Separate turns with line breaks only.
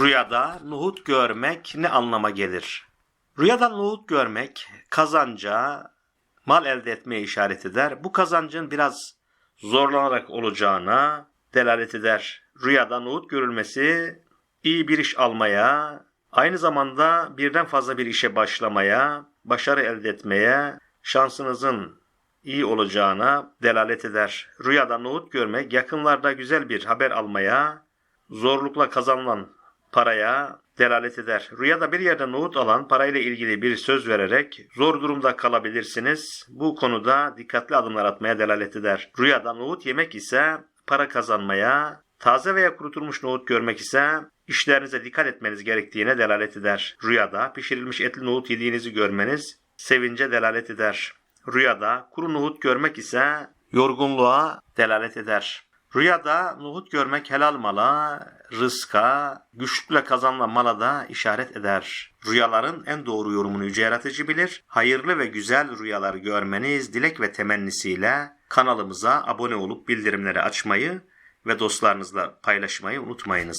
Rüyada nohut görmek ne anlama gelir? Rüyada nohut görmek kazanca, mal elde etmeye işaret eder. Bu kazancın biraz zorlanarak olacağına delalet eder. Rüyada nohut görülmesi iyi bir iş almaya, aynı zamanda birden fazla bir işe başlamaya, başarı elde etmeye, şansınızın iyi olacağına delalet eder. Rüyada nohut görmek yakınlarda güzel bir haber almaya, zorlukla kazanılan paraya delalet eder. Rüyada bir yerde nohut alan parayla ilgili bir söz vererek zor durumda kalabilirsiniz. Bu konuda dikkatli adımlar atmaya delalet eder. Rüyada nohut yemek ise para kazanmaya, taze veya kurutulmuş nohut görmek ise işlerinize dikkat etmeniz gerektiğine delalet eder. Rüyada pişirilmiş etli nohut yediğinizi görmeniz sevince delalet eder. Rüyada kuru nohut görmek ise yorgunluğa delalet eder. Rüyada nohut görmek helal mala, rızka, güçlükle kazanılan mala da işaret eder. Rüyaların en doğru yorumunu yüce yaratıcı bilir. Hayırlı ve güzel rüyalar görmeniz dilek ve temennisiyle kanalımıza abone olup bildirimleri açmayı ve dostlarınızla paylaşmayı unutmayınız.